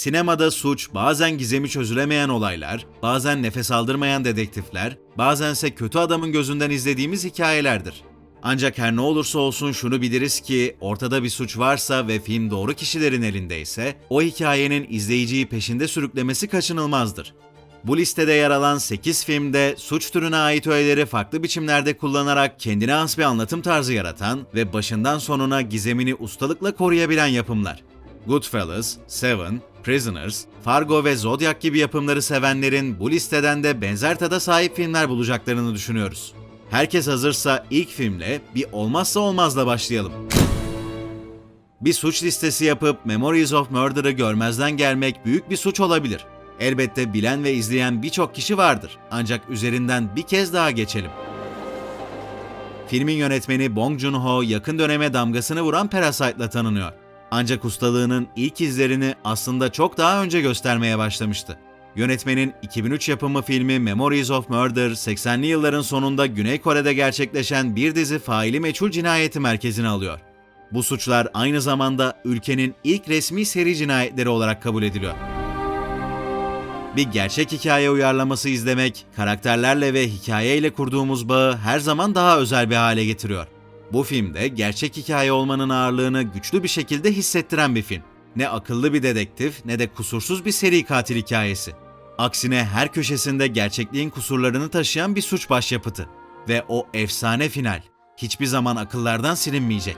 Sinemada suç, bazen gizemi çözülemeyen olaylar, bazen nefes aldırmayan dedektifler, bazense kötü adamın gözünden izlediğimiz hikayelerdir. Ancak her ne olursa olsun şunu biliriz ki ortada bir suç varsa ve film doğru kişilerin elindeyse o hikayenin izleyiciyi peşinde sürüklemesi kaçınılmazdır. Bu listede yer alan 8 filmde suç türüne ait öğeleri farklı biçimlerde kullanarak kendine has bir anlatım tarzı yaratan ve başından sonuna gizemini ustalıkla koruyabilen yapımlar. Goodfellas, Seven, Prisoners, Fargo ve Zodiac gibi yapımları sevenlerin bu listeden de benzer tada sahip filmler bulacaklarını düşünüyoruz. Herkes hazırsa ilk filmle bir olmazsa olmazla başlayalım. Bir suç listesi yapıp Memories of Murder'ı görmezden gelmek büyük bir suç olabilir. Elbette bilen ve izleyen birçok kişi vardır. Ancak üzerinden bir kez daha geçelim. Filmin yönetmeni Bong Joon-ho yakın döneme damgasını vuran Parasite'la tanınıyor. Ancak ustalığının ilk izlerini aslında çok daha önce göstermeye başlamıştı. Yönetmenin 2003 yapımı filmi Memories of Murder, 80'li yılların sonunda Güney Kore'de gerçekleşen bir dizi faili meçhul cinayeti merkezine alıyor. Bu suçlar aynı zamanda ülkenin ilk resmi seri cinayetleri olarak kabul ediliyor. Bir gerçek hikaye uyarlaması izlemek, karakterlerle ve hikayeyle kurduğumuz bağı her zaman daha özel bir hale getiriyor. Bu filmde gerçek hikaye olmanın ağırlığını güçlü bir şekilde hissettiren bir film. Ne akıllı bir dedektif ne de kusursuz bir seri katil hikayesi. Aksine her köşesinde gerçekliğin kusurlarını taşıyan bir suç başyapıtı. Ve o efsane final hiçbir zaman akıllardan silinmeyecek.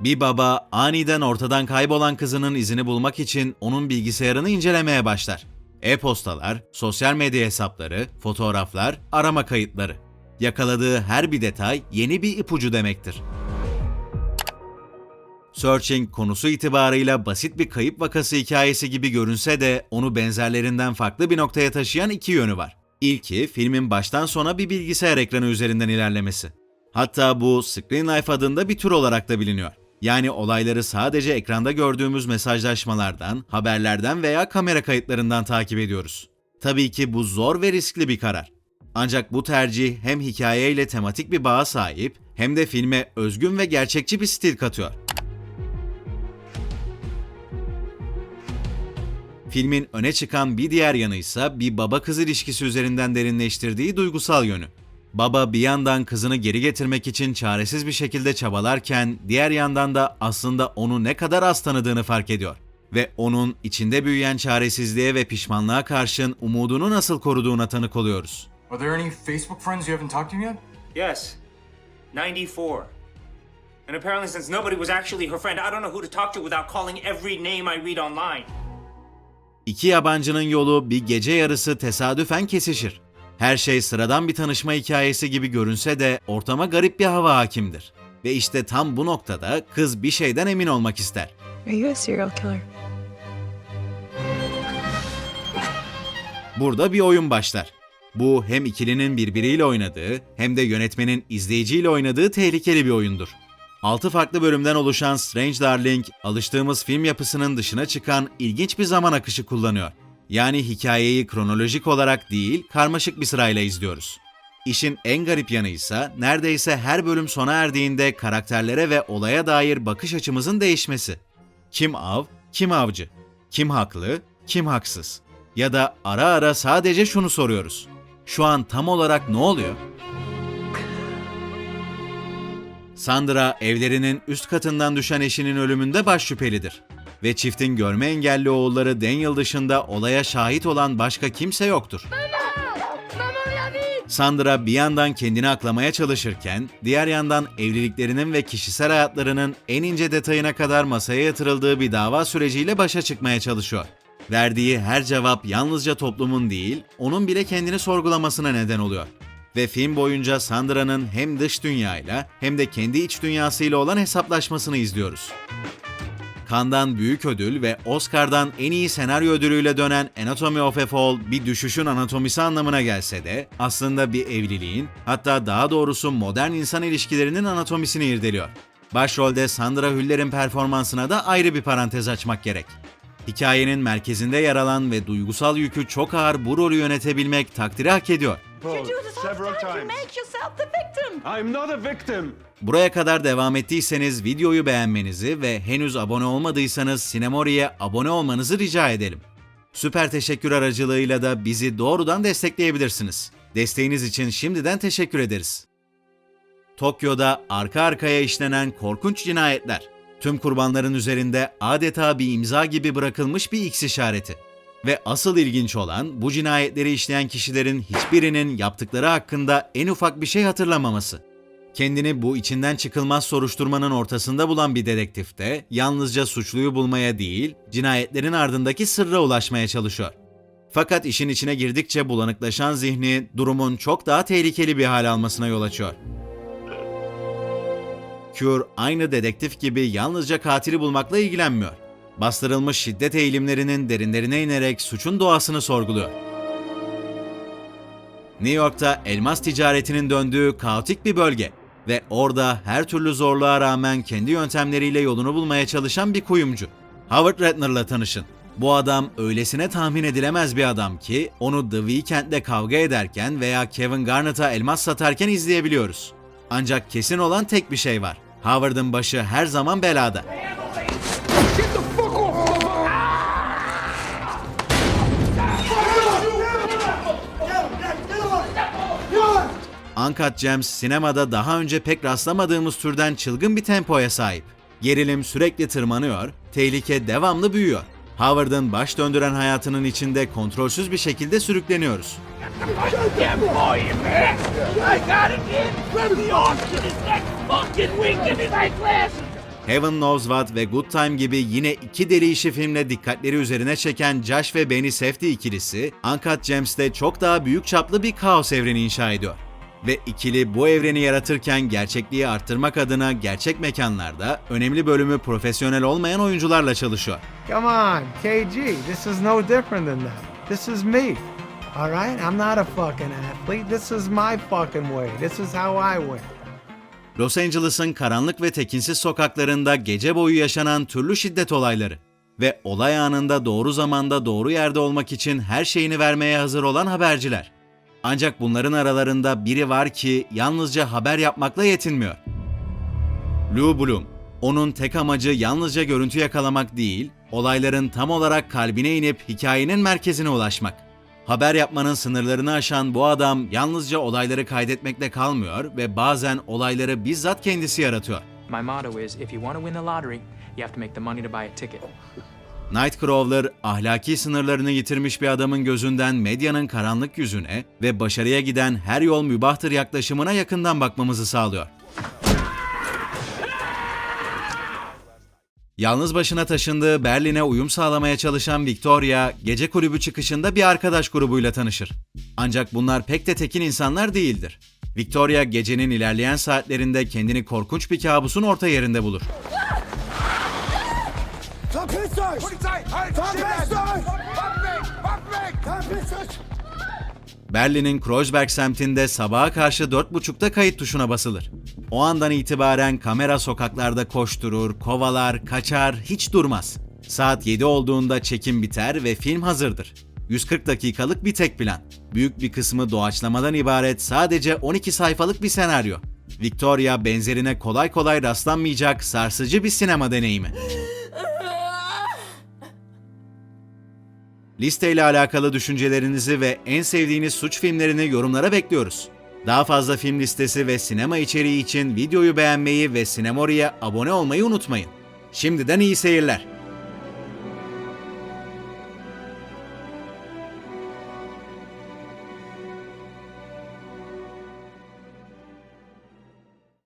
Bir baba aniden ortadan kaybolan kızının izini bulmak için onun bilgisayarını incelemeye başlar. E-postalar, sosyal medya hesapları, fotoğraflar, arama kayıtları. Yakaladığı her bir detay yeni bir ipucu demektir. Searching konusu itibarıyla basit bir kayıp vakası hikayesi gibi görünse de onu benzerlerinden farklı bir noktaya taşıyan iki yönü var. İlki filmin baştan sona bir bilgisayar ekranı üzerinden ilerlemesi. Hatta bu Screen Life adında bir tür olarak da biliniyor. Yani olayları sadece ekranda gördüğümüz mesajlaşmalardan, haberlerden veya kamera kayıtlarından takip ediyoruz. Tabii ki bu zor ve riskli bir karar. Ancak bu tercih hem hikayeyle tematik bir bağa sahip hem de filme özgün ve gerçekçi bir stil katıyor. Filmin öne çıkan bir diğer yanı ise bir baba kız ilişkisi üzerinden derinleştirdiği duygusal yönü. Baba bir yandan kızını geri getirmek için çaresiz bir şekilde çabalarken diğer yandan da aslında onu ne kadar az tanıdığını fark ediyor ve onun içinde büyüyen çaresizliğe ve pişmanlığa karşın umudunu nasıl koruduğuna tanık oluyoruz. Are there any Facebook friends you haven't talked to yet? Yes, 94. And apparently, since nobody was actually her friend, I don't know who to talk to without calling every name I read online. İki yabancının yolu bir gece yarısı tesadüfen kesişir. Her şey sıradan bir tanışma hikayesi gibi görünse de ortama garip bir hava hakimdir. Ve işte tam bu noktada kız bir şeyden emin olmak ister. Are you a serial killer? Burada bir oyun başlar. Bu hem ikilinin birbiriyle oynadığı hem de yönetmenin izleyiciyle oynadığı tehlikeli bir oyundur. 6 farklı bölümden oluşan Strange Darling, alıştığımız film yapısının dışına çıkan ilginç bir zaman akışı kullanıyor. Yani hikayeyi kronolojik olarak değil, karmaşık bir sırayla izliyoruz. İşin en garip yanı ise neredeyse her bölüm sona erdiğinde karakterlere ve olaya dair bakış açımızın değişmesi. Kim av, kim avcı? Kim haklı, kim haksız? Ya da ara ara sadece şunu soruyoruz. Şu an tam olarak ne oluyor? Sandra evlerinin üst katından düşen eşinin ölümünde baş şüphelidir. Ve çiftin görme engelli oğulları Daniel dışında olaya şahit olan başka kimse yoktur. Sandra bir yandan kendini aklamaya çalışırken, diğer yandan evliliklerinin ve kişisel hayatlarının en ince detayına kadar masaya yatırıldığı bir dava süreciyle başa çıkmaya çalışıyor. Verdiği her cevap yalnızca toplumun değil, onun bile kendini sorgulamasına neden oluyor. Ve film boyunca Sandra'nın hem dış dünyayla hem de kendi iç dünyasıyla olan hesaplaşmasını izliyoruz. Cannes'dan büyük ödül ve Oscar'dan en iyi senaryo ödülüyle dönen Anatomy of a Fall bir düşüşün anatomisi anlamına gelse de aslında bir evliliğin hatta daha doğrusu modern insan ilişkilerinin anatomisini irdeliyor. Başrolde Sandra Hüller'in performansına da ayrı bir parantez açmak gerek. Hikayenin merkezinde yer alan ve duygusal yükü çok ağır bu rolü yönetebilmek takdiri hak ediyor. You do this all the several time. You make yourself the victim. I'm not a victim. Buraya kadar devam ettiyseniz videoyu beğenmenizi ve henüz abone olmadıysanız Sinemori'ye abone olmanızı rica edelim. Süper teşekkür aracılığıyla da bizi doğrudan destekleyebilirsiniz. Desteğiniz için şimdiden teşekkür ederiz. Tokyo'da arka arkaya işlenen korkunç cinayetler. Tüm kurbanların üzerinde adeta bir imza gibi bırakılmış bir X işareti. Ve asıl ilginç olan bu cinayetleri işleyen kişilerin hiçbirinin yaptıkları hakkında en ufak bir şey hatırlamaması. Kendini bu içinden çıkılmaz soruşturmanın ortasında bulan bir dedektif de yalnızca suçluyu bulmaya değil, cinayetlerin ardındaki sırra ulaşmaya çalışıyor. Fakat işin içine girdikçe bulanıklaşan zihni durumun çok daha tehlikeli bir hal almasına yol açıyor. Cure aynı dedektif gibi yalnızca katili bulmakla ilgilenmiyor. Bastırılmış şiddet eğilimlerinin derinlerine inerek suçun doğasını sorguluyor. New York'ta elmas ticaretinin döndüğü kaotik bir bölge ve orada her türlü zorluğa rağmen kendi yöntemleriyle yolunu bulmaya çalışan bir kuyumcu. Howard Ratner'la tanışın. Bu adam öylesine tahmin edilemez bir adam ki onu The Weeknd'le kavga ederken veya Kevin Garnett'a elmas satarken izleyebiliyoruz. Ancak kesin olan tek bir şey var. Howard'ın başı her zaman belada. Uncut Gems sinemada daha önce pek rastlamadığımız türden çılgın bir tempoya sahip. Gerilim sürekli tırmanıyor, tehlike devamlı büyüyor. Howard'ın baş döndüren hayatının içinde kontrolsüz bir şekilde sürükleniyoruz. Heaven Knows What ve Good Time gibi yine iki deli işi filmle dikkatleri üzerine çeken Josh ve Benny Safdie ikilisi, Uncut Gems'te çok daha büyük çaplı bir kaos evreni inşa ediyor. Ve ikili bu evreni yaratırken gerçekliği arttırmak adına gerçek mekanlarda önemli bölümü profesyonel olmayan oyuncularla çalışıyor. Come on, KG. This is no different than that. This is me. All right? I'm not a fucking athlete. This is my fucking way. This is how I win. Los Angeles'ın karanlık ve tekinsiz sokaklarında gece boyu yaşanan türlü şiddet olayları ve olay anında doğru zamanda doğru yerde olmak için her şeyini vermeye hazır olan haberciler. Ancak bunların aralarında biri var ki yalnızca haber yapmakla yetinmiyor. Lou Bloom. Onun tek amacı yalnızca görüntü yakalamak değil, olayların tam olarak kalbine inip hikayenin merkezine ulaşmak. Haber yapmanın sınırlarını aşan bu adam yalnızca olayları kaydetmekle kalmıyor ve bazen olayları bizzat kendisi yaratıyor. My motto is if you want to win the lottery, you have to make the money to buy a ticket. Nightcrawler, ahlaki sınırlarını yitirmiş bir adamın gözünden medyanın karanlık yüzüne ve başarıya giden her yol mübahtır yaklaşımına yakından bakmamızı sağlıyor. Yalnız başına taşındığı Berlin'e uyum sağlamaya çalışan Victoria, gece kulübü çıkışında bir arkadaş grubuyla tanışır. Ancak bunlar pek de tekin insanlar değildir. Victoria gecenin ilerleyen saatlerinde kendini korkunç bir kabusun orta yerinde bulur. Berlin'in Kreuzberg semtinde sabaha karşı 4.30'da kayıt tuşuna basılır. O andan itibaren kamera sokaklarda koşturur, kovalar, kaçar, hiç durmaz. Saat 7 olduğunda çekim biter ve film hazırdır. 140 dakikalık bir tek plan. Büyük bir kısmı doğaçlamadan ibaret sadece 12 sayfalık bir senaryo. Victoria benzerine kolay kolay rastlanmayacak sarsıcı bir sinema deneyimi. Listeyle alakalı düşüncelerinizi ve en sevdiğiniz suç filmlerini yorumlara bekliyoruz. Daha fazla film listesi ve sinema içeriği için videoyu beğenmeyi ve Sinemori'ye abone olmayı unutmayın. Şimdiden iyi seyirler.